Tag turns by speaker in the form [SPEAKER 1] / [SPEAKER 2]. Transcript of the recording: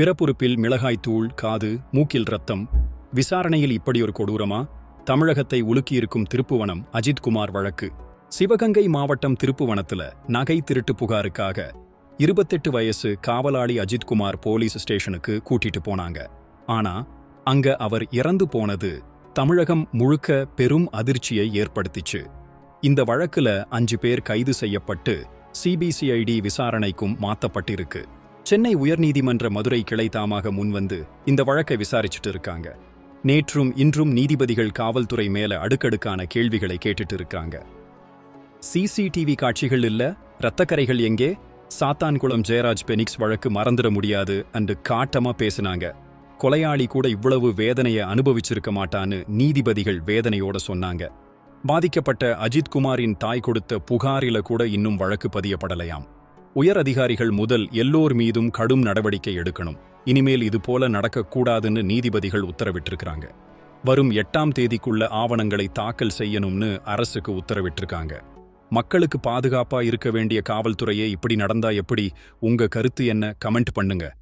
[SPEAKER 1] பிறப்புறுப்பில் மிளகாய்த்தூள் காது மூக்கில் ரத்தம் விசாரணையில் இப்படி ஒரு கொடூரமா? தமிழகத்தை உலுக்கியிருக்கும் திருப்புவனம் அஜித்குமார் வழக்கு. சிவகங்கை மாவட்டம் திருப்புவனத்துல நகை திருட்டு புகாருக்காக இருபத்தெட்டு வயசு காவலாளி அஜித்குமார் போலீஸ் ஸ்டேஷனுக்கு கூட்டிட்டு போனாங்க. ஆனா அங்க அவர் இறந்து போனது தமிழகம் முழுக்க பெரும் அதிர்ச்சியை ஏற்படுத்திச்சு. இந்த வழக்குல அஞ்சு பேர் கைது செய்யப்பட்டு சிபிசிஐடி விசாரணைக்கும் மாத்தப்பட்டிருக்கு. சென்னை உயர்நீதிமன்ற மதுரை கிளை தாமாக முன்வந்து இந்த வழக்கை விசாரிச்சுட்டு இருக்காங்க நேற்றும் இன்றும் நீதிபதிகள் காவல்துறை மேல அடுக்கடுக்கான கேள்விகளை கேட்டுட்டு இருக்காங்க சிசிடிவி காட்சிகள் இல்ல? ரத்தக்கரைகள் எங்கே? சாத்தான்குளம் ஜெயராஜ் பெனிக்ஸ் வழக்கு மறந்துட முடியாது அன்று காட்டமா பேசினாங்க. கொலையாளி கூட இவ்வளவு வேதனையை அனுபவிச்சிருக்க மாட்டான்னு நீதிபதிகள் வேதனையோட சொன்னாங்க. பாதிக்கப்பட்ட அஜித் குமாரின் தாய் கொடுத்த புகாரில கூட இன்னும் வழக்கு பதியப்படலையாம். உயர் அதிகாரிகள் முதல் எல்லோர் மீதும் கடும் நடவடிக்கை எடுக்கணும். இனிமேல் இது போல நடக்கக்கூடாதுன்னு நீதிபதிகள் உத்தரவிட்டிருக்கிறாங்க. வரும் எட்டாம் தேதிக்குள்ள ஆவணங்களை தாக்கல் செய்யணும்னு அரசுக்கு உத்தரவிட்டிருக்காங்க. மக்களுக்கு பாதுகாப்பா இருக்க வேண்டிய காவல்துறையே இப்படி நடந்தா எப்படி? உங்க கருத்து என்ன? கமெண்ட் பண்ணுங்க.